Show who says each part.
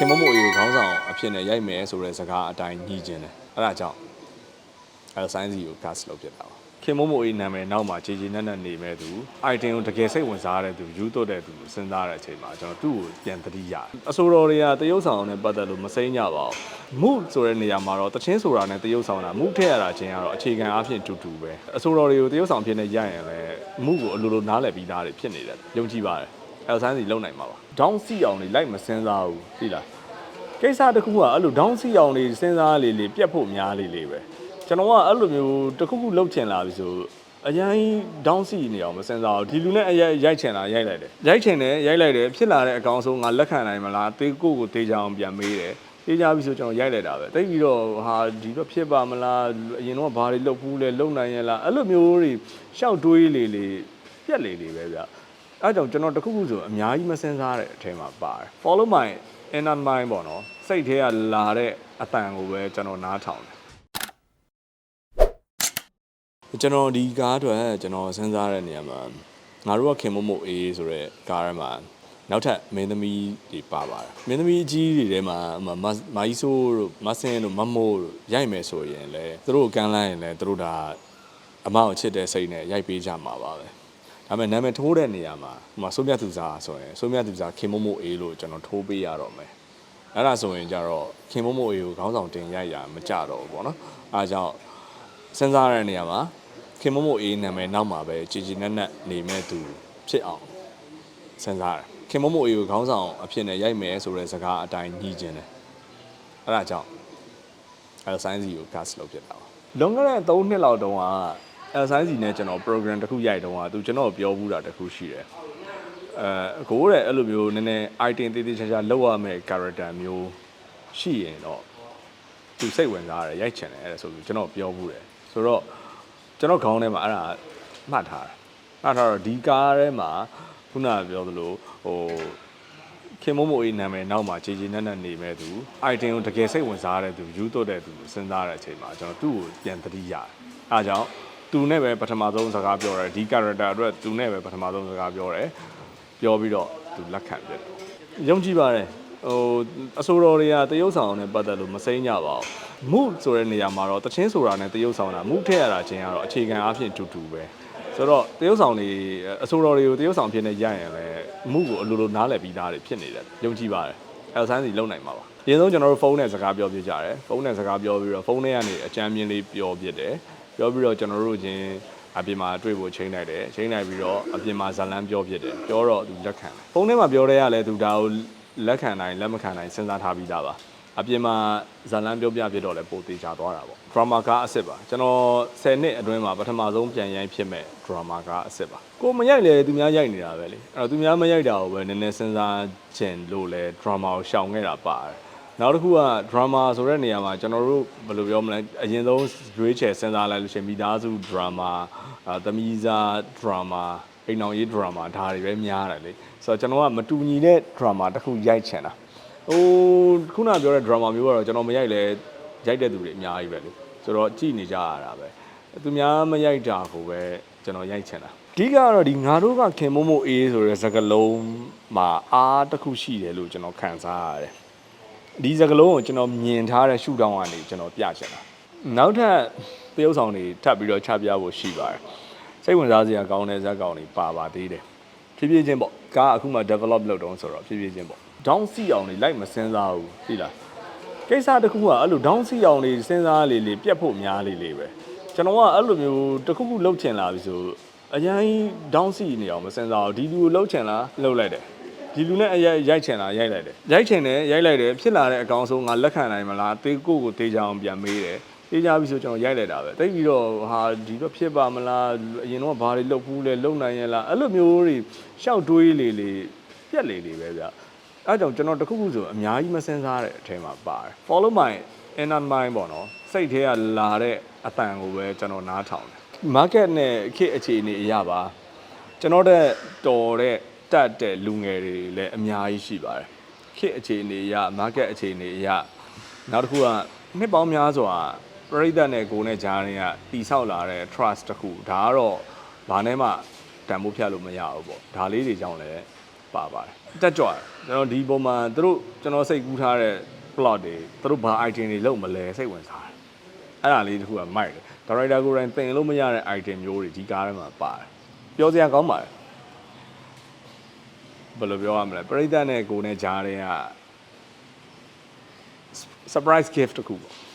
Speaker 1: ခင်မမို့အေကိုခေါင်းဆောင်အဖြစ်နဲ့ရိုက်မယ်ဆိုတဲ့စကားအတိုင်းညီကျင်တယ်အဲ့ဒါကြောင့်အဲဆိုင်းစီကို cast လုပ်ဖြစ်တာပါခင်မမို့အေနာမည်နောက်မှာခြေခြေနက်နက်နေမဲ့သူ item ကိုတကယ်စိတ်ဝင်စားတဲ့သူယူသွတ်တဲ့သူစဉ်းစားတဲ့အချိန်မှာကျွန်တော်သူ့ကိုပြန်သတိရတယ်အဆိုတော်တွေကတရုပ်ဆောင်နဲ့ပတ်သက်လို့မစိမ့်ကြပါဘူးမုဆိုတဲ့နေရာမှာတော့တချင်းဆိုတာနဲ့တရုပ်ဆောင်တာမုထည့်ရတာချင်းကတော့အခြေခံအားဖြင့်တူတူပဲအဆိုတော်တွေကိုတရုပ်ဆောင်ဖြစ်နေရရင်လည်းမုကိုအလိုလိုနားလည်ပြီးသားတွေဖြစ်နေတယ်ယုံကြည်ပါတယ် အဲဆိုင်းစီလုံနိုင်မှာပါဒေါင်းစီအောင်လေးလိုက်မစင်းစားဘူးသိလားကိစ္စတစ်ခုကအဲ့လို down စီအောင်လေးစဉ်းစားလေးလေးပြတ်ဖို့များလေးလေးပဲကျွန်တော်ကအဲ့လိုမျိုးတစ်ခုခုလှုပ်ချင်လာပြီဆိုအရင် down စီနေအောင်မစဉ်းစားဘူးဒီလူနဲ့အရိုက်ရိုက်ချင်တာရိုက်လိုက်တယ်ရိုက်ချင်တယ်ရိုက်လိုက်တယ်ဖြစ်လာတဲ့အကောင်ဆုံးငါလက်ခံနိုင်မလားတေးကိုကိုတေးကြအောင်ပြန်မေးတယ်တေးကြပြီဆိုကျွန်တော်ရိုက်လိုက်တာပဲတိတ်ပြီးတော့ဟာဒီတော့ဖြစ်ပါမလားအရင်တော့ဘာတွေလှုပ်ဘူးလဲလှုပ်နိုင်ရလားအဲ့လိုမျိုးတွေရှောက်တွေးလေးလေးပြက်လေးလေးပဲဗျ အဲ့ကြောင့်ကျွန်တော်တခုခုဆိုအများကြီးမစဉ်းစားတဲ့အထဲမှာပါတယ် follow my inner mind ပေါ့နော်စိတ်ထဲကလာတဲ့အတန်ကိုပဲကျွန်တော်နားထောင်တယ်ကျွန်တော်ဒီကားအတွက်ကျွန်တော်စဉ်းစားတဲ့နေရာမှာငါတို့ကခင်မမို့အေးဆိုတဲ့ကားထဲမှာနောက်ထပ်မင်းသမီးတွေပါပါတယ်မင်းသမီးကြီးတွေထဲမှာမမာကြီးဆိုးတို့မဆင်းတို့မမိုးတို့ရိုက်မယ်ဆိုရင်လည်းသူတို့ကမ်းလိုက်ရင်လည်းသူတို့ဒါအမောက်ချစ်တဲ့စိတ်နဲ့ရိုက်ပေးကြမှာပါပဲ ဒါပေမဲ့နာမည်ထိုးတဲ့နေရာမှာဟိုမှာစိုးမြတ်သူစားဆိုရင်စိုးမြတ်သူစားခင်မမို့အေးလို့ကျွန်တော်ထိုးပေးရတော့မယ်အဲ့ဒါဆိုရင်ကြတော့ခင်မမို့အေးကိုခေါင်းဆောင်တင်ရိုက်ရမကြတော့ဘူးပေါ့နော်အားကြောင့်စဉ်းစားရတဲ့နေရာမှာခင်မမို့အေးနာမည်နောက်မှာပဲကြည်ကြည်နက်နက်နေမဲ့သူဖြစ်အောင်စဉ်းစားတယ်ခင်မမို့အေကိုခေါင်းဆောင်အဖြစ်နဲ့ရိုက်မယ်ဆိုတဲ့စကားအတိုင်းညီကျင်တယ်အဲ့ဒါကြောင့်အဲဆိုင်းစီကို cast လုပ်ဖြစ်တာပါလွန်ခဲ့တဲ့3နှစ်လောက်တုန်းက အဲဆိုင်းစီနဲ့ကျွန်တော် program တစ်ခုရိုက်တုန်းကသူကျွန်တော်ပြောဘူးတာတစ်ခုရှိတယ်အဲကိုတဲ့အဲ့လိုမျိုးနည်းနည်း item တေးသေးချာချာလောက်ရမယ့် character မျိုးရှိရင်တော့သူစိတ်ဝင်စားတယ်ရိုက်ချင်တယ်အဲ့ဒါဆိုပြီးကျွန်တော်ပြောဘူးတယ်ဆိုတော့ကျွန်တော်ခေါင်းထဲမှာအဲ့ဒါမှတ်ထားတယ်မှတ်ထားတော့ဒီကားထဲမှာခုနကပြောသလိုဟိုခင်မမို့အေးနာမည်နောက်မှာခြေခြေနက်နက်နေမဲ့သူ item ကိုတကယ်စိတ်ဝင်စားတဲ့သူယူသွတ်တဲ့သူစဉ်းစားတဲ့အချိန်မှာကျွန်တော်သူ့ကိုပြန်သတိရတယ်။အဲဒါကြောင့် သူနဲ့ပဲပထမဆုံးစကားပြောတယ်ဒီ character အတွက်သူနဲ့ပဲပထမဆုံးစကားပြောတယ်ပြောပြီးတော့သူလက်ခံပြတယ်။ယုံကြည်ပါတယ်ဟိုအဆိုတော်တွေကတရုပ်ဆောင်နဲ့ပတ်သက်လို့မစိမ့်ကြပါဘူး။မုဆိုတဲ့နေရာမှာတော့တချင်းဆိုတာနဲ့တရုပ်ဆောင်တာမုထည့်ရတာချင်းကတော့အခြေခံအားဖြင့်တူတူပဲ။ဆိုတော့တရုပ်ဆောင်တွေအဆိုတော်တွေကိုတရုပ်ဆောင်ဖြစ်နေရရင်လည်းမှုကိုအလိုလိုနားလည်ပြီးသားတွေဖြစ်နေတယ်ယုံကြည်ပါတယ်အဲဆန်းစီလုံနိုင်မှာပါအရင်ဆုံးကျွန်တော်တို့ဖုန်းနဲ့စကားပြောပြကြတယ်ဖုန်းနဲ့စကားပြောပြီးတော့ဖုန်းထဲကနေအကြမ်းမြင်လေးပြောပြတယ် ပြောပြီးတော့ကျွန်တော်တို့ချင်းအပြင်မှာတွေ့ဖို့ချိန်လိုက်တယ်ချိန်လိုက်ပြီးတော့အပြင်မှာဇာလန်းပြောပြတယ်ပြောတော့သူလက်ခံတယ်ဖုန်းထဲမှာပြောတဲ့ရလဲသူဒါကိုလက်ခံနိုင်လက်မခံနိုင်စဉ်းစားထားပြီးသားပါအပြင်မှာဇာလန်းပြောပြပြတော့လဲပိုသေးချသွားတာပေါ့ drama ကားအစ်စ်ပါကျွန်တော်10နှစ်အတွင်းမှာပထမဆုံးပြန်ရိုက်ဖြစ်မဲ့ drama ကားအစ်စ်ပါကိုမရိုက်လေသူများရိုက်နေတာပဲလေအဲ့တော့သူများမရိုက်တာကိုပဲနည်းနည်းစဉ်းစားချင်လို့လဲ drama ကိုရှောင်ခဲ့တာပါတယ် နောက်တစ်ခုက drama ဆိုတဲ့နေရာမှာကျွန်တော်တို့ဘယ်လိုပြောမလဲအရင်ဆုံးရွေးချယ်စဉ်းစားလိုက်လို့ရှိရင်မိသားစု drama အာသမီးစား drama အိမ်အောင်ရေး drama ဒါတွေပဲများတယ်လေဆိုတော့ကျွန်တော်ကမတူညီတဲ့ drama တစ်ခုရိုက်ချင်တာဟိုခုနပြောတဲ့ drama မျိုးကတော့ကျွန်တော်မရိုက်လဲရိုက်တဲ့သူတွေအများကြီးပဲလေဆိုတော့ကြည်နေကြရတာပဲသူများမရိုက်တာကိုပဲကျွန်တော်ရိုက်ချင်တာအဓိကကတော့ဒီငါတို့ကခင်မို့မို့အေးဆိုတဲ့စကားလုံးမှာအားတစ်ခုရှိတယ်လို့ကျွန်တော်ခံစားရတယ် ဒီစကားလုံးကိုကျွန်တော်မြင်ထားတဲ့ရှုထောင့်ကနေကျွန်တော်ပြချင်တာနောက်ထပ်တရုပ်ဆောင်တွေထပ်ပြီးတော့ချပြဖို့ရှိပါတယ်စိတ်ဝင်စားစရာကောင်းတဲ့ဇာတ်ကောင်တွေပါပါသေးတယ်ဖြည်းဖြည်းချင်းပေါ့ကားအခုမှ develop လုပ်တုံးဆိုတော့ဖြည်းဖြည်းချင်းပေါ့ down စီအောင်လေးလိုက်မစင်းစားဘူးသိလားကိစ္စတစ်ခုကအဲ့လို down စီအောင်လေးစဉ်းစားလေးလေးပြတ်ဖို့များလေးလေးပဲကျွန်တော်ကအဲ့လိုမျိုးတစ်ခုခုလှုပ်ချင်လာပြီဆိုအရင် down စီနေအောင်မစင်းစားဘူးဒီလူကိုလှုပ်ချင်လားလှုပ်လိုက်တယ် ဒီလူနဲ့အရိုက်ရိုက်ချင်လားရိုက်လိုက်တယ်ရိုက်ချင်တယ်ရိုက်လိုက်တယ်ဖြစ်လာတဲ့အကောင်ဆုံးငါလက်ခံနိုင်မလားတေးကိုကိုတေးကြအောင်ပြန်မေးတယ်တေးကြပြီဆိုကျွန်တော်ရိုက်လိုက်တာပဲတိတ်ပြီးတော့ဟာဒီတော့ဖြစ်ပါမလားအရင်တော့ဘာတွေလုပ်ဘူးလဲလုပ်နိုင်ရလားအဲ့လိုမျိုးတွေရှောက်တွေးလေးလေးပြက်လေးလေးပဲဗျအဲကြောင့်ကျွန်တော်တခုခုဆိုအများကြီးမစင်စားတဲ့အထဲမှာပါတယ် follow my inner mind ပေါ့နော်စိတ်ထဲကလာတဲ့အတန်ကိုပဲကျွန်တော်နားထောင်တယ် market နဲ့ခေတ်အခြေအနေအရပါကျွန်တော်တဲ့တော်တဲ့ တတ်တဲ့လူငယ်တွေလည်းအများကြီးရှိပါတယ်ခေတ်အခြေအနေအရ market အခြေအနေအရနောက်တစ်ခုကနှစ်ပေါင်းများစွာပရိသတ်နဲ့ကိုယ်နဲ့ဂျားတွေကတိဆောက်လာတဲ့ trust တစ်ခုဒါကတော့ဘာနဲ့မှတန်ဖိုးဖြတ်လို့မရဘူးပေါ့ဒါလေးတွေကြောင့်လည်းပါပါတယ်တက်ကြွတယ်ကျွန်တော်ဒီပုံမှာသူတို့ကျွန်တော်စိတ်ကူးထားတဲ့ plot တွေသူတို့ဘာ item တွေလုပ်မလဲစိတ်ဝင်စားတယ်အဲ့ဒါလေးတခုကမိုက်တယ် director ကိုယ်တိုင်သင်လို့မရတဲ့ item မျိုးတွေဒီကားထဲမှာပါတယ်ပြောစရာကောင်းပါတယ် ဘယ်လိုပြောရမလဲပရိသတ်နဲ့ကိုယ်နဲ့ကြားတဲ့က surprise gift တခုပေါ့